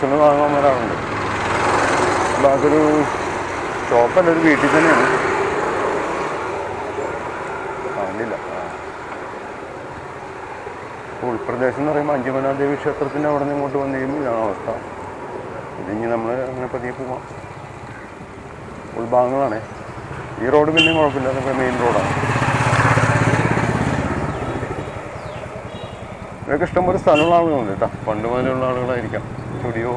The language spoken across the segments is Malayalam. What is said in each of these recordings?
പാർട്സുകൾ വാങ്ങാൻ അപ്പോൾ അതൊരു ഷോപ്പല്ല ഒരു വീട്ടിൽ തന്നെയാണ്. കാണില്ല. ഉൾപ്രദേശം എന്ന് പറയുമ്പോൾ അഞ്ചുമനാദേവി ക്ഷേത്രത്തിന്റെ അവിടെ നിന്ന് ഇങ്ങോട്ട് വന്നു കഴിയുമ്പോൾ ഇതാണ് അവസ്ഥ. ഇതിങ്ങി നമ്മൾ അങ്ങനെ പതിയെ പോവാം. ഉൾഭാഗങ്ങളാണേ ഈ റോഡ് പിന്നെയും കുഴപ്പമില്ല. അതൊക്കെ മെയിൻ റോഡാണ് ഇവരൊക്കെ ഇഷ്ടംപോലെ സ്ഥലമുള്ള ആളുകളുണ്ട് കേട്ടോ. പണ്ട് മുതലുള്ള ആളുകളായിരിക്കാം. സ്റ്റുഡിയോ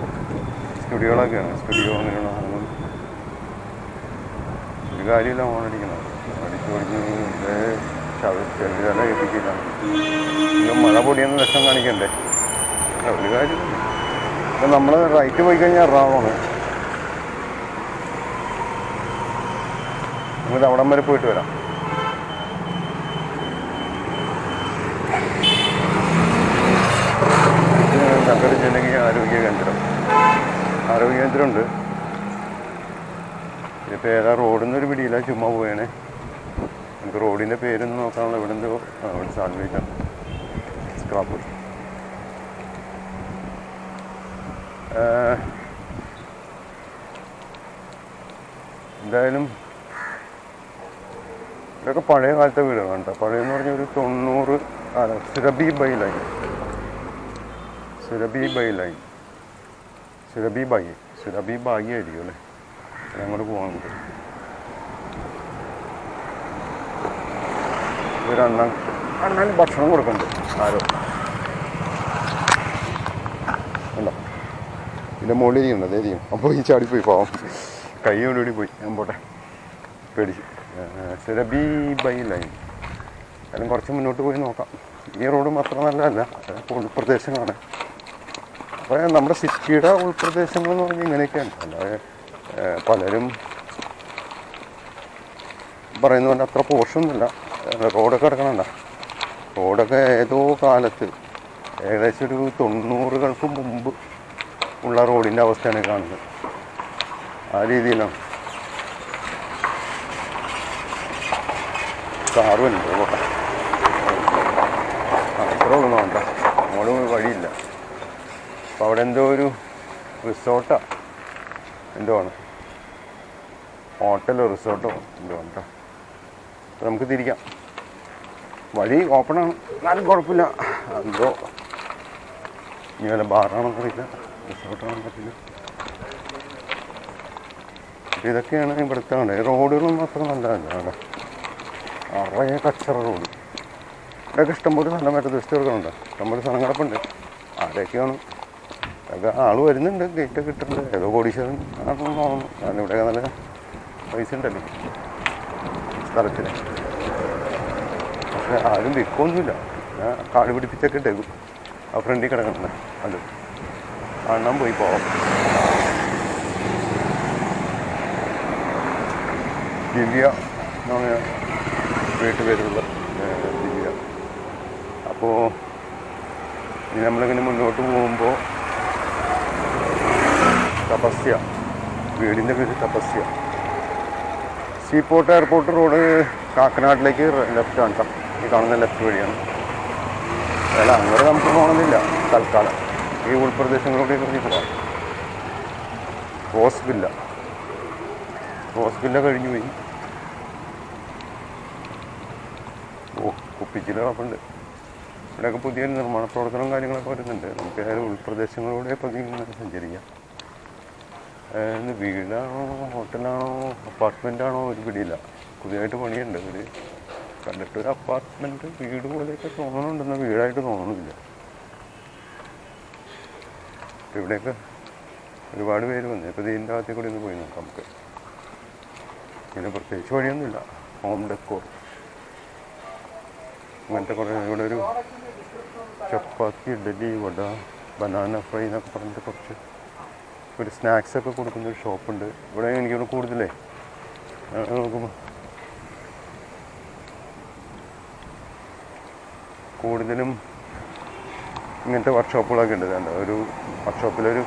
സ്റ്റുഡിയോകളൊക്കെയാണ്. സ്റ്റുഡിയോ അങ്ങനെയുള്ള സാധനങ്ങൾ. ഒരു കാര്യമില്ല ഓണടിക്കുന്നത് അടിച്ചു മഴ പൊടിയെന്ന് ലക്ഷം കാണിക്കണ്ടേ? ഒരു കാര്യമില്ല. ഇപ്പം നമ്മൾ റൈറ്റ് പോയി കഴിഞ്ഞാൽ എറണാകുളമാണ് നമുക്ക് അവിടം വരെ പോയിട്ട് വരാം. ആരോഗ്യ കേന്ദ്രം. ആരോഗ്യ കേന്ദ്രമുണ്ട്. ഇതിപ്പോൾ ഏതാ റോഡിന്റെ ഒരു പിടിയില്ല ചുമ്മാ പോയണേ നമുക്ക് റോഡിന്റെ പേരൊന്നും നോക്കാനുള്ള ഇവിടെ എന്തോ ഇവിടെ സാൽവേജാണ് സ്ക്രാപ്പ് എന്തായാലും ഇതൊക്കെ പഴയ കാലത്തെ വീടുകളാണ് കേട്ടോ പഴയെന്ന് പറഞ്ഞ ഒരു തൊണ്ണൂറ് അല്ല സിറബി ലൈൻ സുരഭിബായി ബൈ ലൈൻ. സിറബി ബായി സിറബി ബായി ആയിരിക്കും അല്ലേ? അങ്ങോട്ട് പോകാൻ നമുക്ക് ഇവരണ്ണൻ അണ്ണാൻ ഭക്ഷണം കൊടുക്കുന്നുണ്ട് ആരോ? അല്ല ഇതിന്റെ മുകളിൽ ഇരിക്കുന്നുണ്ട് അതേ ഇരിക്കും അപ്പോൾ ഈ ചാടിപ്പോയി പാവം. കൈ കൊണ്ടുകൂടി പോയി. ഞാൻ പോട്ടെ. പേടിച്ചു ബൈ ലൈൻ. അതിലും കുറച്ച് മുന്നോട്ട് പോയി നോക്കാം. ഈ റോഡ് മാത്രം നല്ലതല്ല. പ്രദേശങ്ങളാണ്. അപ്പോൾ നമ്മുടെ സിറ്റിയുടെ ഉൾപ്രദേശങ്ങൾ എന്ന് പറഞ്ഞാൽ ഇങ്ങനെയൊക്കെയാണ്. അല്ലാതെ പലരും പറയുന്ന പോലെ അത്ര പോഷൊന്നുമില്ല. റോഡൊക്കെ കിടക്കണണ്ട? റോഡൊക്കെ ഏതോ കാലത്ത് ഏകദേശം ഒരു തൊണ്ണൂറുകൾക്ക് മുമ്പ് ഉള്ള റോഡിന്റെ അവസ്ഥയാണ് കാണുന്നത്. ആ രീതിയിലാണ്. കാറും ഉണ്ട് ഇത്ര ഒന്നും വേണ്ട. അങ്ങോട്ട് വഴിയില്ല. അപ്പോൾ അവിടെ എന്തോ ഒരു റിസോർട്ടാ. എന്തോ ആണ്. ഹോട്ടലോ റിസോർട്ടോ എന്തോ ആണ് കേട്ടോ നമുക്ക് തിരിക്കാം. വഴി ഓപ്പണാണ് എന്നാലും കുഴപ്പമില്ല. എന്തോ ഇനി വല്ല ബാറാണെന്ന് അറിയില്ല. റിസോർട്ടാണെന്ന് അപ്പോൾ ഇതൊക്കെയാണ് ഇവിടുത്തെ കണ്ടത് റോഡുകളൊന്നും അത്ര നല്ലതല്ല അവിടെ നിറയെ കച്ചറ റോഡ്. ഇവിടെയൊക്കെ ഇഷ്ടംപോലെ നല്ല മറ്റേ ദൃഷ്ടികൾക്കുണ്ട് ഇഷ്ടംപോലെ സ്ഥലം കിടപ്പുണ്ട് ആരൊക്കെയാണ് ഒക്കെ ആൾ വരുന്നുണ്ട് ഗേറ്റ് കിട്ടുന്നുണ്ട് ഏതോ കോടീശ്വരൻ ആണെന്ന് തോന്നുന്നു. കാരണം ഇവിടെയൊക്കെ നല്ല പൈസ ഉണ്ടല്ലേ? സ്ഥലത്തിന്. പക്ഷെ ആരും വിൽക്കൊന്നുമില്ല. കാട് പിടിപ്പിച്ചൊക്കെ ഇട്ടേക്കും. ആ ഫ്രണ്ടിൽ കിടക്കുന്നത് അത് കാണാൻ പോയി പോവാം. ദിവ്യ എന്നാണ് ഞാൻ വീട്ടുപേരുള്ള ദിവ്യ. അപ്പോൾ ഇനി നമ്മളിങ്ങനെ മുന്നോട്ട് പോകുമ്പോൾ തപസ്യ. വീടിന്റെ പേര് തപസ്യ. സീപോർട്ട് എയർപോർട്ട് റോഡ് കാക്കനാട്ടിലേക്ക് ലെഫ്റ്റ് ആണ് ഈ കാണുന്ന ലെഫ്റ്റ് വഴിയാണ്. അല്ല അങ്ങനെ നമുക്ക് പോകണമെന്നില്ല തൽക്കാലം. ഈ ഉൾപ്രദേശങ്ങളിലൂടെ കൂടി പോകാം റോസ് വില്ല റോസ് വില്ല കഴിഞ്ഞു പോയി. ഓ കുപ്പിച്ചിൽ കിടപ്പുണ്ട്. ഇവിടെയൊക്കെ പുതിയ നിർമ്മാണ പ്രവർത്തനവും കാര്യങ്ങളൊക്കെ വരുന്നുണ്ട്. നമുക്ക് ഏതായാലും ഉൾപ്രദേശങ്ങളിലൂടെ പതിയെ സഞ്ചരിക്കാം. ഇത് വീടാണോ ഹോട്ടലാണോ അപ്പാർട്ട്മെന്റ് ആണോ ഒരു പിടിയില്ല. പുതിയതായിട്ട് പണിയുണ്ട് അവർ കണ്ടിട്ട് ഒരു അപ്പാർട്ട്മെന്റ് വീട് പോലെയൊക്കെ തോന്നണുണ്ടെന്ന് വീടായിട്ട് തോന്നണില്ല ഇവിടെയൊക്കെ ഒരുപാട് പേര് വന്നു. ഇപ്പോൾ ഇതിന്റെ അകത്തേക്ക് കൂടി ഒന്ന് പോയി നോക്കാം നമുക്ക്. ഇങ്ങനെ പ്രത്യേകിച്ച് വഴിയൊന്നുമില്ല ഹോം ഡെക്കോർ അങ്ങനത്തെ കുറേ ഇവിടെ ഒരു ചപ്പാത്തി ഇഡലി വട ബനാന ഫ്രൈ എന്നൊക്കെ പറഞ്ഞിട്ട് കുറച്ച് ഒരു സ്നാക്സ് ഒക്കെ കൊടുക്കുന്ന ഒരു ഷോപ്പുണ്ട് ഇവിടെ എനിക്ക് കൂടുതലേ. നോക്കുമ്പോൾ കൂടുതലും ഇങ്ങനത്തെ വർക്ക്ഷോപ്പുകളൊക്കെ ഉണ്ട്. കണ്ടോ ഒരു വർക്ക്ഷോപ്പിലൊരു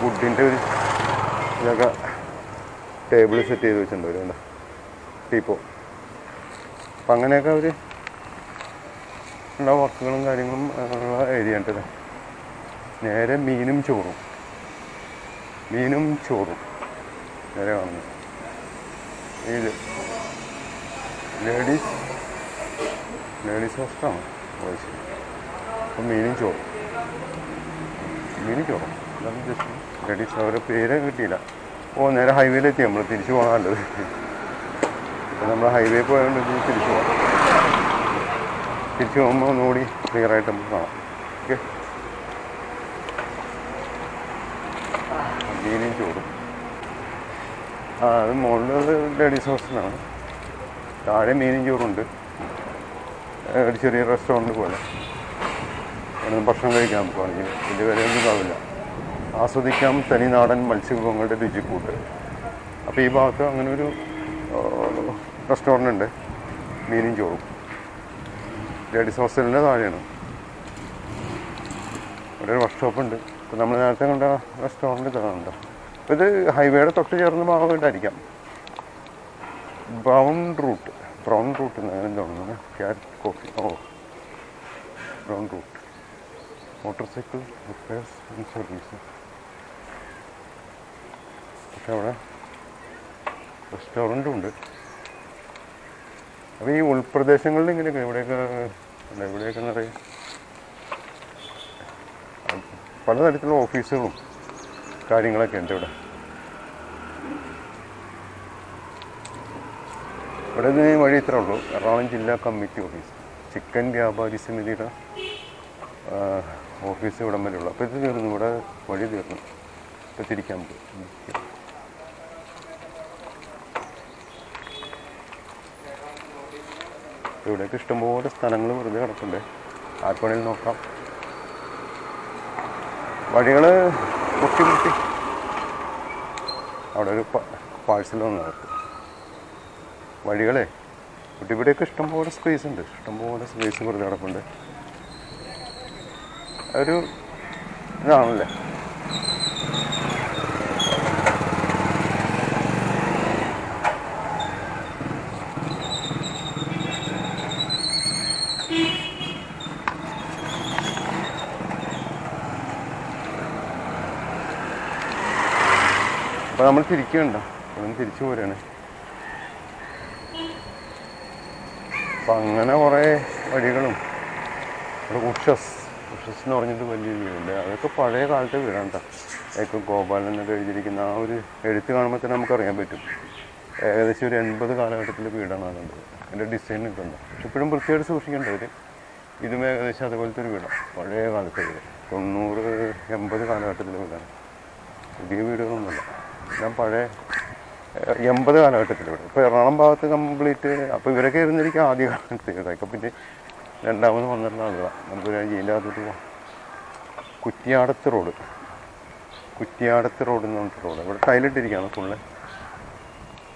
വുഡിന്റെ ഒരു ഇതൊക്കെ ടേബിൾ സെറ്റ് ചെയ്ത് വെച്ചിട്ടുണ്ട്. ഒരു കണ്ടോ? ടീപ്പോ അപ്പം അങ്ങനെയൊക്കെ അവർ ഉള്ള വർക്കുകളും കാര്യങ്ങളും ഉള്ള ഏരിയ ഉണ്ട് നേരെ മീനും ചോറും. മീനും ചോറും. നേരെ വന്നു. ഇത് ലേഡീസ് ലേഡീസ് ഹോസ്റ്റലാണ് വോയിസ്. അപ്പം മീനും ചോറും. മീനും ചോറും. അതാണ് ജസ്റ്റ് ലേഡീസ് അവരുടെ പേര് കിട്ടിയില്ല. ഓ നേരെ ഹൈവേയിലെത്തി. നമ്മൾ തിരിച്ചു പോകാൻ നല്ലത്. ഇപ്പം നമ്മൾ ഹൈവേ പോയതുകൊണ്ട് തിരിച്ചു പോകാം തിരിച്ചു പോകുമ്പോൾ ഒന്നുകൂടി ക്ലിയറായിട്ട് നമുക്ക് കാണാം. ഓക്കെ? മീനും ചോറും ആ അത് മുകളിൽ ലേഡീസ് ഹോസ്റ്റലാണ് താഴെ മീനും ചോറുണ്ട് ഒരു ചെറിയ റെസ്റ്റോറന്റ് പോലെ. ഭക്ഷണം കഴിക്കാൻ പോകുകയാണെങ്കിൽ വലിയ വിലയൊന്നും ഉണ്ടാവില്ല. ആസ്വദിക്കാം തനിനാടൻ മത്സ്യവിഭവങ്ങളുടെ രുചിക്കൂട്ട്. അപ്പോൾ ഈ ഭാഗത്ത് അങ്ങനെ ഒരു റെസ്റ്റോറന്റ് ഉണ്ട്. മീനും ചോറും ലേഡീസ് ഹോസ്റ്റലിന്റെ താഴെയാണ്. അവിടെ ഒരു വർക്ക്ഷോപ്പ് ഉണ്ട്. ഇപ്പം നമ്മൾ നേരത്തെ കണ്ട റെസ്റ്റോറന്റ് ഇതാണുണ്ട് ഇത് ഹൈവേയുടെ തൊട്ട് ചേർന്ന ഭാഗമായിട്ടായിരിക്കാം. ബ്രൗൺ റൂട്ട് ബ്രൗൺ റൂട്ട് എന്നാണ് തോന്നുന്നു. Carrot coffee oh. Brown root motorcycle repairs and service പക്ഷെ അവിടെ റെസ്റ്റോറന്റും ഉണ്ട്. അപ്പോൾ ഈ ഉൾപ്രദേശങ്ങളിൽ ഇങ്ങനെയൊക്കെ എവിടെയൊക്കെ ഇവിടെയൊക്കെ നിറയെ പലതരത്തിലുള്ള ഓഫീസുകളും കാര്യങ്ങളൊക്കെ ഉണ്ട് ഇവിടെ. ഇവിടെ നിന്ന് വഴി ഇത്രേ ഉള്ളൂ. എറണാകുളം ജില്ലാ കമ്മിറ്റി ഓഫീസ്. ചിക്കൻ വ്യാപാരി സമിതിയുടെ ഓഫീസ് ഇവിടം വരെ ഉള്ളു. അപ്പോൾ ഇത് തീർന്നു. ഇവിടെ വഴി തീർന്നു. ഇപ്പോൾ തിരിക്കാൻ പോകും ഇവിടെയൊക്കെ ഇഷ്ടംപോലെ സ്ഥലങ്ങൾ വെറുതെ കിടക്കണ്ടേ ആർക്കുവേണേലും നോക്കാം. വഴികൾ മുട്ടി മുട്ടി. അവിടെ ഒരു പാഴ്സൽ വന്നു വഴികളെ ഇവിടെയൊക്കെ ഇഷ്ടംപോലെ സ്പേസ് ഉണ്ട്. ഇഷ്ടംപോലെ സ്പേസ് വെറുതെ കിടപ്പുണ്ട്. ഒരു ഇതാണല്ലേ? നമ്മൾ തിരിക്കണ്ട നമ്മൾ തിരിച്ചു പോരാണ്. അപ്പം അങ്ങനെ കുറേ വഴികളും. ഉഷസ്. ഉഷസ് എന്ന് പറഞ്ഞിട്ട് വലിയൊരു വീടുണ്ട്. അതൊക്കെ പഴയ കാലത്തെ വീടാണ് കേട്ടോ. ഏക്കം ഗോപാലൻ എന്നൊക്കെ എഴുതിയിരിക്കുന്ന ആ ഒരു എഴുത്ത് കാണുമ്പോൾ തന്നെ നമുക്കറിയാൻ പറ്റും. ഏകദേശം ഒരു എൺപത് കാലഘട്ടത്തിലെ വീടാണ് അതുണ്ട് അതിന്റെ ഡിസൈൻ കിട്ടുന്നത് പക്ഷെ ഇപ്പോഴും വൃത്തിയായിട്ട് സൂക്ഷിക്കേണ്ടവർ ഇതും ഏകദേശം അതുപോലത്തെ ഒരു വീടാണ് പഴയ കാലത്തെ വീട്. തൊണ്ണൂറ് എൺപത് കാലഘട്ടത്തിലെ വീടാണ്. പുതിയ വീടുകളൊന്നുമല്ല. ഞാൻ പഴയ എൺപത് കാലഘട്ടത്തിൽ ഇവിടെ ഇപ്പോൾ എറണാകുളം ഭാഗത്ത് കംപ്ലീറ്റ് അപ്പോൾ ഇവരൊക്കെ ഇരുന്നിരിക്കും ആദ്യ കാലത്ത് ഇതൊക്കെ പിന്നെ രണ്ടാമത് വന്നിട്ടുള്ള നമുക്ക് ഞാൻ അതിട്ട് പോവാം. കുറ്റിയാടത്ത് റോഡ്. കുറ്റിയാടത്ത് റോഡ് എന്ന് പറഞ്ഞിട്ട് റോഡ്. ഇവിടെ ടൈലിട്ടിരിക്കുകയാണ് ഫുള്ള്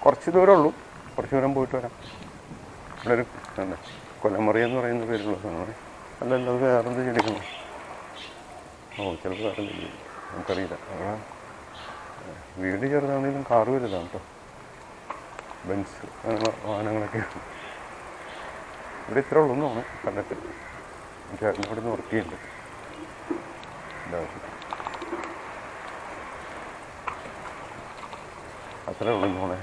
കുറച്ച് ദൂരം ഉള്ളൂ. കുറച്ച് ദൂരം പോയിട്ട് വരാം. ഇവിടെ ഒരു കൊലമുറി എന്ന് പറയുന്ന പേരുള്ള സ്ഥലമാണ് അല്ലല്ലോ വേറെന്ത് ചെടിക്കുന്നു ഓ ചിലപ്പോൾ വേറെ എന്തെങ്കിലും നമുക്കറിയില്ല. അവിടെ വീട് ചെറുതാണെങ്കിലും കാറ് വലുതാണ് കേട്ടോ ബെൻസ് അങ്ങനെ വാഹനങ്ങളൊക്കെ. ഇവിടെ ഇത്ര ഉള്ളൂ എന്നാണ് കണ്ടിട്ട് ചേട്ടൻ ഇവിടെ നിന്ന് വർക്ക് ചെയ്യുന്നുണ്ട്. എന്റെ ആവശ്യം അത്രേ ഉള്ളൂ മോളെ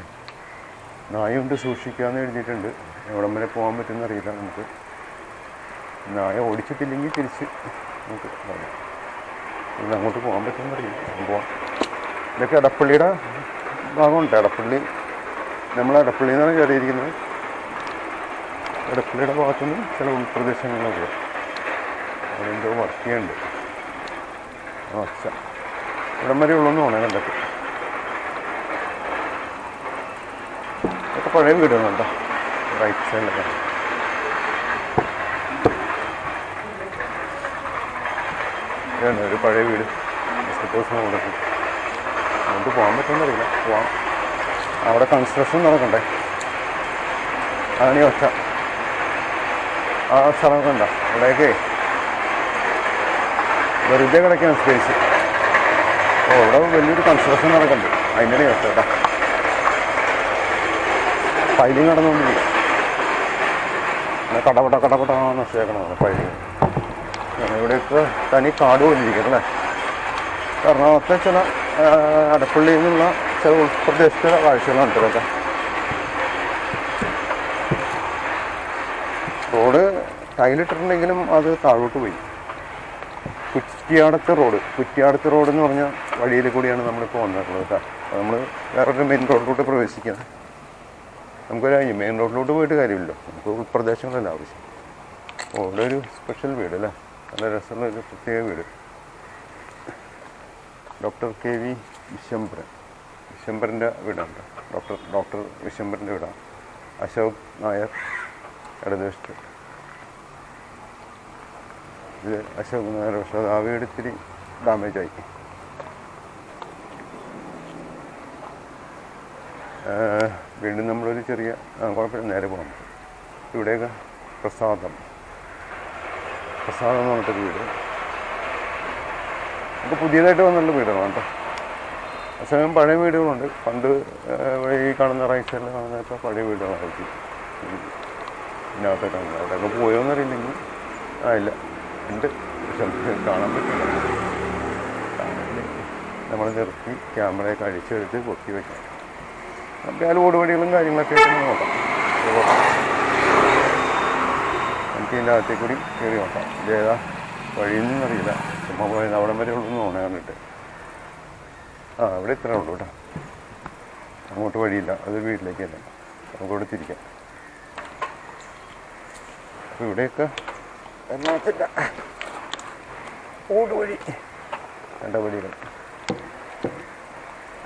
നായുണ്ട് സൂക്ഷിക്കാമെന്ന് എഴുതിയിട്ടുണ്ട്. എവിടം വരെ പോകാൻ പറ്റുമെന്ന് അറിയില്ല നമുക്ക്. നായ ഓടിച്ചിട്ടില്ലെങ്കിൽ തിരിച്ച് നമുക്ക് അങ്ങോട്ട് പോകാൻ പറ്റുമെന്ന് അറിയില്ല. പോവാം ഇതൊക്കെ എടപ്പള്ളിയുടെ ഭാഗമുണ്ട്. എടപ്പള്ളി നമ്മൾ എടപ്പള്ളി എന്നാണ് കയറിയിരിക്കുന്നത്. എടപ്പള്ളിയുടെ ഭാഗത്തുനിന്ന് ചില ഉൾപ്രദേശങ്ങളിലൊക്കെ. അതിന്റെ വർക്ക് ചെയ്യുന്നുണ്ട്. അച്ഛ. ഇവിടം വരെ ഉള്ളൊന്നും തോന്നേ കണ്ടിട്ട് ഇതൊക്കെ പഴയ വീടുകളുണ്ടോ റൈറ്റ് സൈഡിലൊക്കെ ഒരു പഴയ വീട്. ഹോസ്പിറ്റൽസിന് കൊടുക്കും അങ്ങോട്ട് പോകാൻ പറ്റുമെന്നറിയില്ല പോവാം. അവിടെ കൺസ്ട്രക്ഷൻ നടക്കണ്ടേ? അതാണ് ഈ ഒറ്റ. ആ സ്ഥലമൊക്കെ ഉണ്ടോ? അവിടെയൊക്കെ വെറുതെ കിടക്കുകയാണ് സ്പേസ് ഓ ഇവിടെ വലിയൊരു കൺസ്ട്രക്ഷൻ നടക്കുന്നുണ്ട് അതിന്റെ ഒറ്റ കേട്ടോ. ഫൈലിങ് നടന്നുകൊണ്ടിരിക്കുക കടപട കടപട നശിച്ചേക്കണതാണ് പഴയ ഇവിടെയൊക്കെ തനി കാട് പോലിരിക്കും അല്ലേ? എറണാകുളത്തെ ചില അടപ്പള്ളിയിൽ നിന്നുള്ള ചില ഉൾപ്രദേശത്തെ കാഴ്ചകളാണ് ഇതൊക്കെ റോഡ് ടൈലിട്ടിട്ടുണ്ടെങ്കിലും അത് താഴോട്ട് പോയി. കുറ്റിയാടത്ത് റോഡ്. കുറ്റിയാടത്ത് റോഡ് എന്ന് പറഞ്ഞ വഴിയിൽ കൂടിയാണ് നമ്മളിപ്പോൾ വന്നിട്ടുള്ളത് കേട്ടോ. നമ്മൾ വേറൊരു മെയിൻ റോഡിലോട്ട് പ്രവേശിക്കണം നമുക്കൊരു മെയിൻ റോഡിലോട്ട് പോയിട്ട് കാര്യമില്ലല്ലോ. നമുക്ക് ഉൾപ്രദേശങ്ങളല്ല ആവശ്യം. ഓ ഇവിടെ ഒരു സ്പെഷ്യൽ വീട് അല്ലേ? നല്ല രസമുള്ള ഒരു പ്രത്യേക വീട്. ഡോക്ടർ കെ വി വിശംബരൻ വിശംബരന്റെ വീടാണ്. ഡോക്ടർ ഡോക്ടർ വിശംബരന്റെ വീടാണ്. അശോക് നായർ ഇടതുവശത്ത്. ഇത് അശോക് നായർ പക്ഷേ അത് ആ വീട് ഇത്തിരി ഡാമേജ് ആയി. വീണ്ടും നമ്മളൊരു ചെറിയ കുഴപ്പമില്ല നേരെ പോകണം ഇവിടെയൊക്കെ പ്രസാദം. പ്രസാദം എന്ന് പറഞ്ഞിട്ടൊരു വീട്. നമുക്ക് പുതിയതായിട്ട് വന്നുള്ള വീടാണ് കേട്ടോ. അതേസമയം പഴയ വീടുകളുണ്ട്. പണ്ട് ഈ കാണുന്ന റൈറ്റ് സൈഡിൽ കാണുന്നതൊക്കെ പഴയ വീടുകളായിരിക്കും ഇതിനകത്തൊക്കെ കാണുന്നത് അവിടെയൊക്കെ പോയോന്നറിയില്ലെങ്കിൽ ആ ഇല്ല. ഉണ്ട്. കാണാൻ പറ്റില്ല. നമ്മൾ നിർത്തി ക്യാമറയൊക്കെ കഴിച്ചെടുത്ത് പൊക്കി വയ്ക്കാം നമുക്ക് അതിൽ വഴികളും കാര്യങ്ങളൊക്കെ ആയിട്ട് നോക്കാം. ഇത് നമുക്ക് ഇതിന്റെ അകത്തേക്കൂടി കയറി നോക്കാം. ഇത് ഏതാ? വഴിയൊന്നും അറിയില്ല. ചുമ്മാ പോയത് അവിടം വരെ ഉള്ളൂ തോന്നേ കണ്ടിട്ട്. ആ അവിടെ ഇത്രേ ഉള്ളൂ കേട്ടോ. അങ്ങോട്ട് വഴിയില്ല. അത് വീട്ടിലേക്കല്ല നമുക്ക് ഇവിടെ തിരിക്കാം. അപ്പോൾ ഇവിടെയൊക്കെ എറണാകുളത്തിന്റെ ഓട് വഴി. രണ്ട വഴികൾ.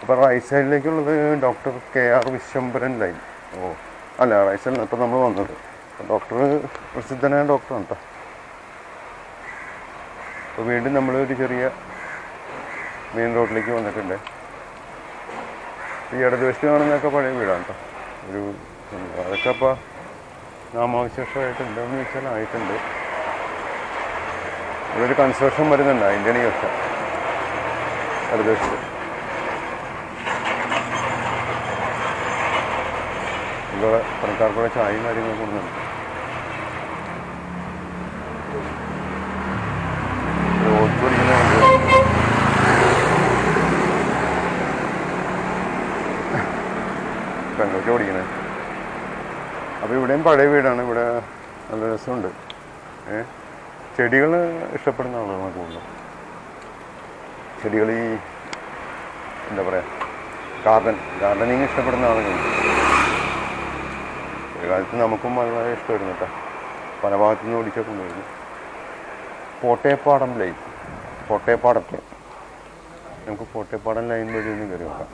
അപ്പോൾ right സൈഡിലേക്കുള്ളത് doctor K R Vishwambharan lane ഓ അല്ല റൈറ്റ് സൈഡിൽ ഇപ്പം നമ്മൾ വന്നത്. ഡോക്ടർ പ്രസിദ്ധനായ ഡോക്ടറാണ് കേട്ടോ അപ്പോൾ വീണ്ടും നമ്മളൊരു ചെറിയ മെയിൻ റോഡിലേക്ക് വന്നിട്ടുണ്ട്. ഈ ഇടതുവശത്ത് കാണുന്നതൊക്കെ പഴയ വീടാണ് കേട്ടോ. ഒരു അതൊക്കെ അപ്പോൾ നാമാവശേഷമായിട്ടുണ്ടോ എന്ന് ചോദിച്ചാൽ ആയിട്ടുണ്ട്. ഇവിടെ കൺസ്ട്രക്ഷൻ വരുന്നുണ്ട് അതിന്റെ ഈ ഒച്ച ഇടതുവശത്ത്. ഇവിടെ പണിക്കാർക്കൂടെ ചായയും കാര്യങ്ങളും കൊടുക്കുന്നുണ്ട്. ഓടിക്കണേ. അപ്പോൾ ഇവിടെയും പഴയ വീടാണ്. ഇവിടെ നല്ല രസമുണ്ട്. ഏ? ചെടികൾ ഇഷ്ടപ്പെടുന്ന ആളുകളാണ് കൂടുതലും. ചെടികൾ ഈ എന്താ പറയുക ഗാർഡൻ. ഗാർഡനിങ് ഇഷ്ടപ്പെടുന്ന ആളുകളുണ്ട് ഒരു കാലത്ത് നമുക്കും വളരെ ഇഷ്ടമായിരുന്നു കേട്ടോ. പല ഭാഗത്തു നിന്ന് ഓടിച്ചാൽ കൊണ്ടുവരുന്നു. കോട്ടയപ്പാടം ലൈൻ കോട്ടയപ്പാടത്ത് നമുക്ക് കോട്ടയപ്പാടം ലൈൻ വഴി ഒന്ന് കയറി നോക്കാം.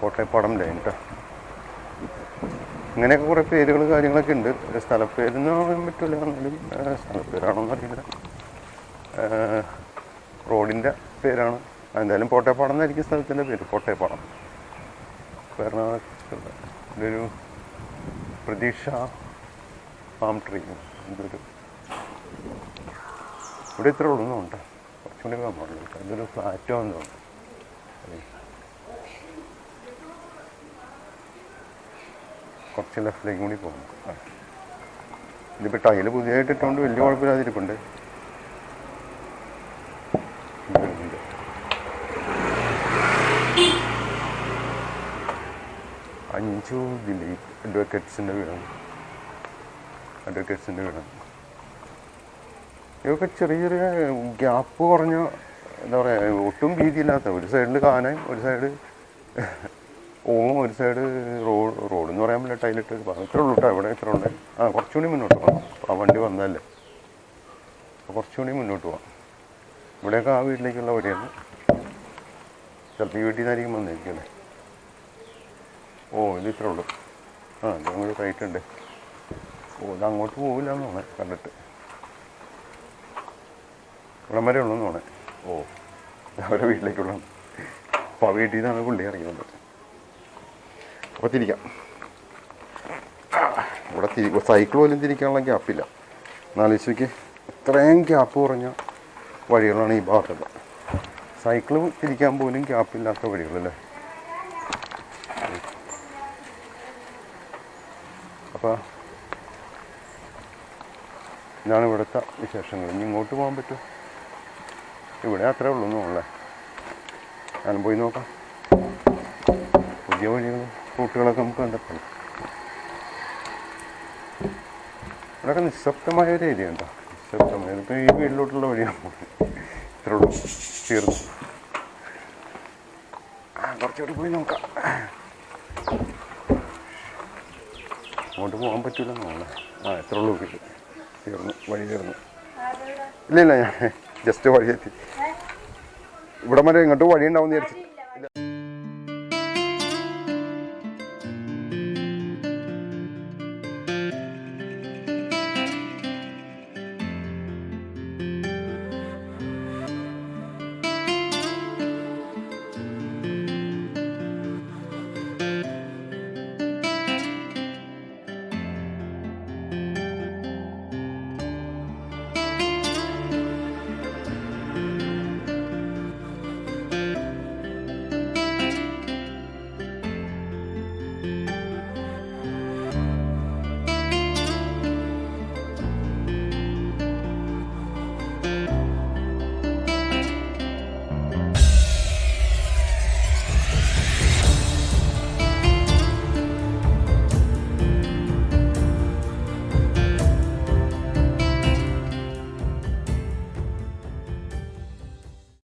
കോട്ടയപ്പാടം ലൈൻ കേട്ടോ ഇങ്ങനെയൊക്കെ കുറേ പേരുകൾ കാര്യങ്ങളൊക്കെ ഉണ്ട്. സ്ഥലപ്പേരെന്ന് പറയാൻ പറ്റില്ല എന്നാലും സ്ഥലപ്പേരാണോന്ന് അറിയില്ല. റോഡിന്റെ പേരാണ്. എന്തായാലും കോട്ടയപ്പാടം എന്നായിരിക്കും സ്ഥലത്തിന്റെ പേര്. കോട്ടയപ്പാടം ഇതൊരു പ്രതീക്ഷ പാം ട്രീ ഇതൊരു ഇവിടെ ഇത്ര ഉള്ളൊന്നും ഉണ്ട് കുറച്ചുകൂടി മോഡലും അതൊരു ഫ്ലാറ്റോ എന്ന് തോന്നുന്നു കുറച്ച് ലെഫ്റ്റിലേക്കും കൂടി പോകും ആ. ഇതിപ്പോൾ ടൈൽ പുതിയതായിട്ട് ഇട്ടുകൊണ്ട് വലിയ കുഴപ്പമില്ലാതിരിപ്പുണ്ട്. അഞ്ചു ദിലീപ് അഡ്വക്കേറ്റ്സിന്റെ വീടാണ്. അഡ്വക്കേറ്റ്സിന്റെ വീടാണ്. ഇതൊക്കെ ചെറിയ ചെറിയ ഗ്യാപ്പ് കുറഞ്ഞ എന്താ പറയുക ഒട്ടും വീതിയില്ലാത്ത ഒരു സൈഡിൽ കാനയും ഒരു സൈഡ് ഓവും ഒരു സൈഡ് റോഡ് റോഡ് എന്ന് പറയാൻ പറ്റില്ല ടൈലിട്ട് ഇത്ര ഉള്ളൂ കേട്ടോ ഇവിടെ ഇത്ര ഉണ്ട് ആ കുറച്ചുകൂടി മുന്നോട്ട് പോകാം ആ വണ്ടി വന്നതല്ലേ? കുറച്ചുകൂടി മുന്നോട്ട് പോകാം ഇവിടെയൊക്കെ ആ വീട്ടിലേക്കുള്ള വഴിയാണ്. ചിലപ്പോൾ ഈ വീട്ടിൽ നിന്നായിരിക്കും വന്നിരിക്കുന്നത് ഓ ഇത് ഇത്ര ഉള്ളൂ. ആ ഇത് റൈറ്റ് ഉണ്ട് ഓ ഇത് അങ്ങോട്ട് പോകില്ല എന്നാണ് കണ്ടിട്ട്. ഇവിടം വരെ ഉള്ളൂ തോന്നേ ഓ. ഇത് അവരുടെ വീട്ടിലേക്കുള്ള അപ്പോൾ ആ വീട്ടിൽ നിന്നാണ് പുള്ളി ഇറങ്ങുന്നത് അപ്പോൾ തിരിക്കാം. ഇവിടെ തിരി സൈക്കിൾ പോലും തിരിക്കാനുള്ള ഗ്യാപ്പില്ല നാലേശയ്ക്ക് ഇത്രയും ഗ്യാപ്പ് കുറഞ്ഞ വഴികളാണ് ഈ ഭാഗത്തുള്ള സൈക്കിൾ തിരിക്കാൻ പോലും ഗ്യാപ്പില്ലാത്ത വഴികളല്ലേ? അപ്പോൾ ഇതാണ് ഇവിടുത്തെ വിശേഷങ്ങൾ. ഇനി ഇങ്ങോട്ട് പോകാൻ പറ്റുമോ? ഇവിടെ അത്രേ ഉള്ളൂ തോന്നുന്നല്ലേ ഞാനും പോയി നോക്കാം. പുതിയ വഴികളും റൂട്ടുകളൊക്കെ നമുക്ക് കണ്ടെത്തണം. ഇവിടെയൊക്കെ നിശബ്ദമായ ഒരു ഏരിയ ഉണ്ടോ? നിശബ്ദമായ ഈ വീട്ടിലോട്ടുള്ള വഴിയാണ് ഇത്രേ ഉള്ളൂ. തീർന്നു. കുറച്ചുകൂടി പോയി നോക്കാം. അങ്ങോട്ട് പോകാൻ പറ്റില്ല നോളെ ആ എത്ര ഉള്ളൂ തീർന്നു. വഴി തീർന്നു. ഇല്ല ഇല്ല ഞാൻ ജസ്റ്റ് വഴി എത്തി ഇവിടെ വരെ ഇങ്ങോട്ട് വഴി ഉണ്ടാവും വിചാരിച്ചു